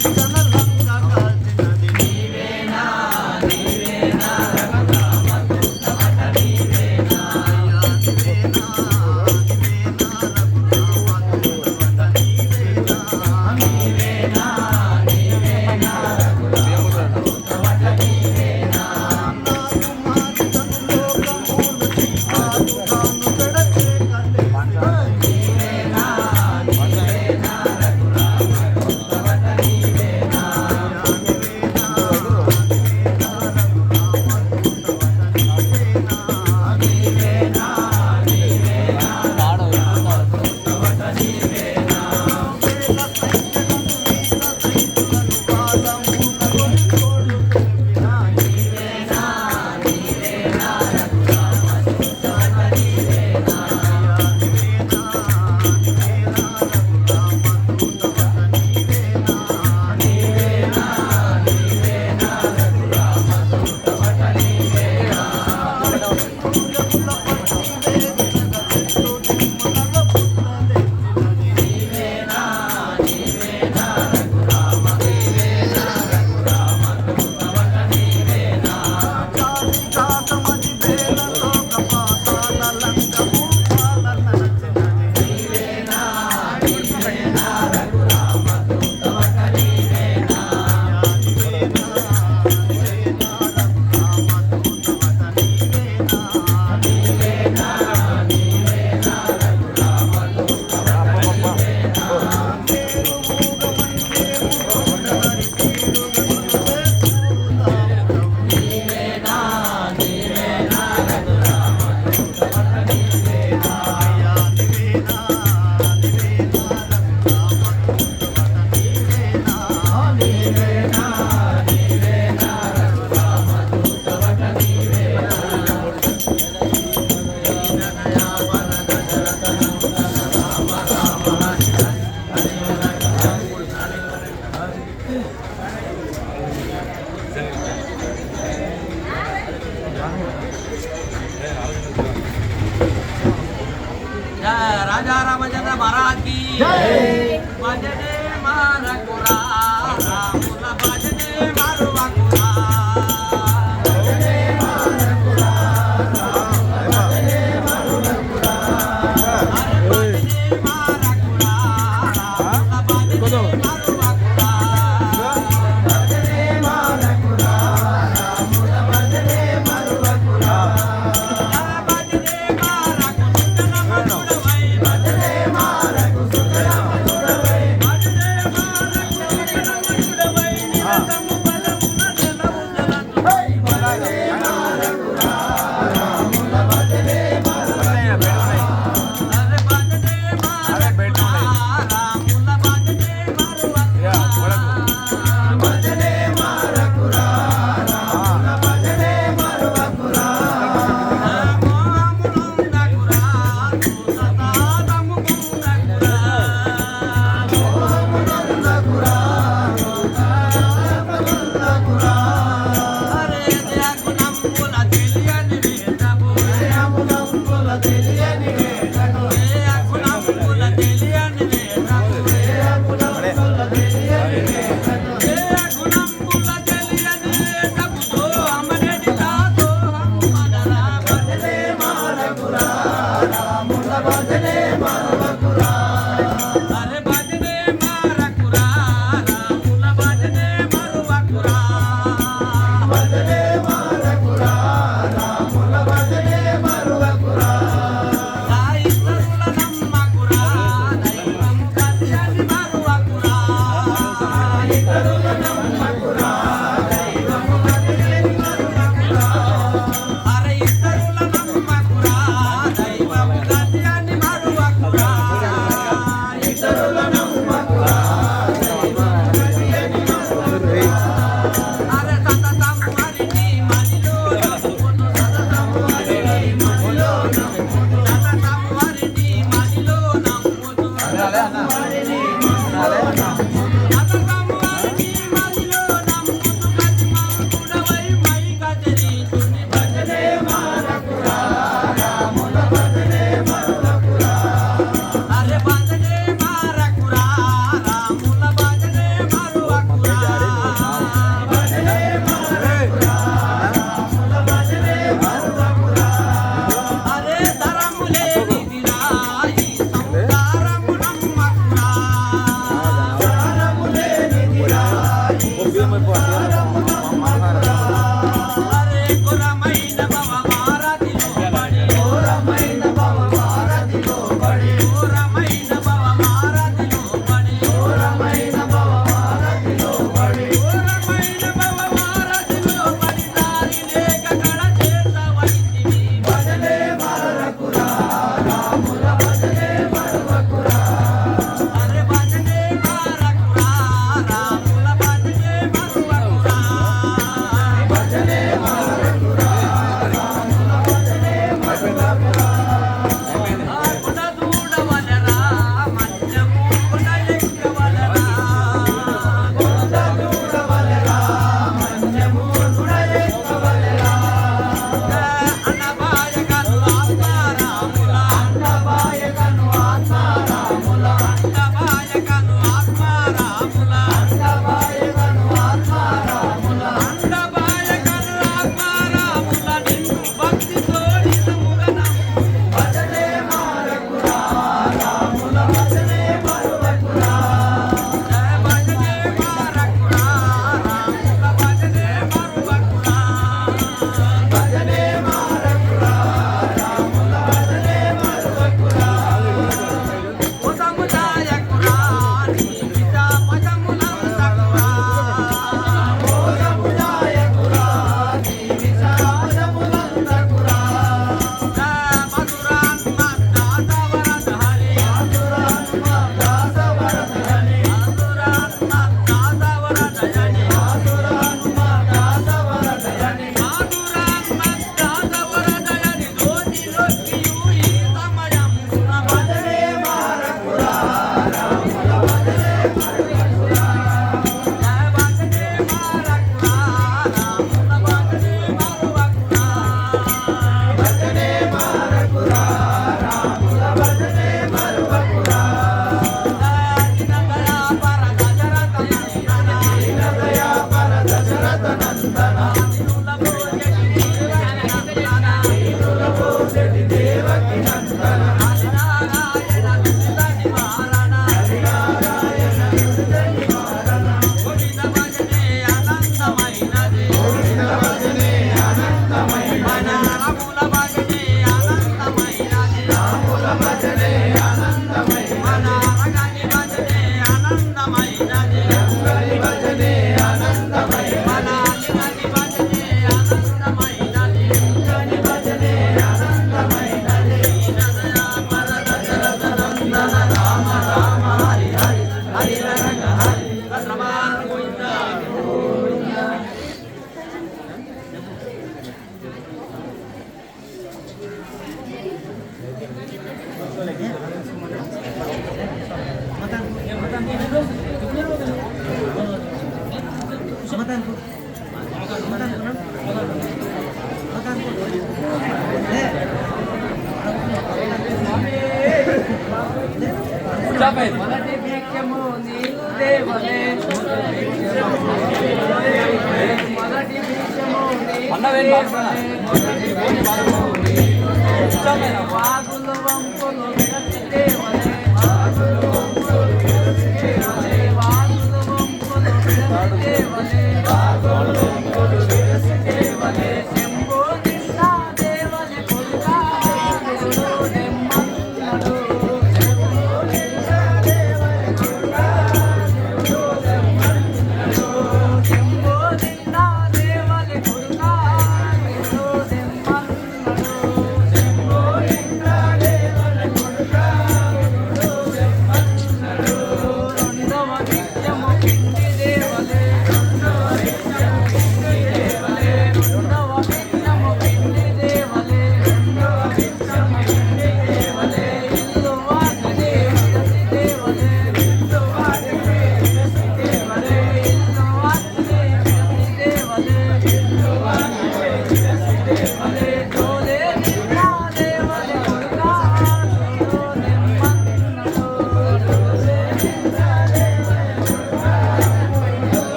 Come on.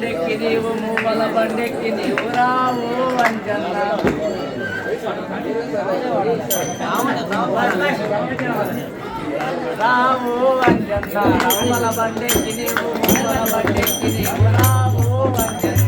బండెక్కి నీవు మూవల బండెక్కి నీవు రావు అంజన్న రావు అంజన్న రమ్మల బండెక్కి నీవు మూవల బండెక్కి నీవు రావు అంజన్న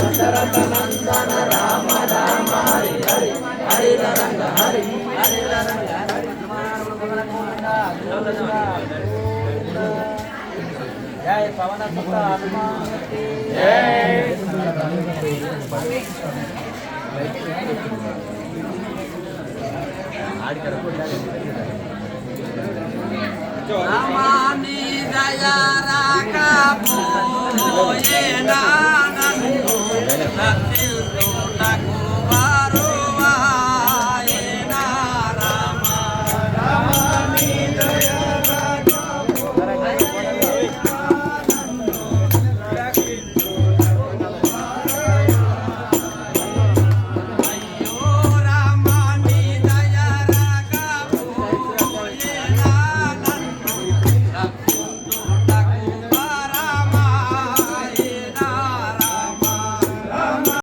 దశరథ నందన రామ రామ హరి హరి రామాని దయా రాకపోయే నానందు. 了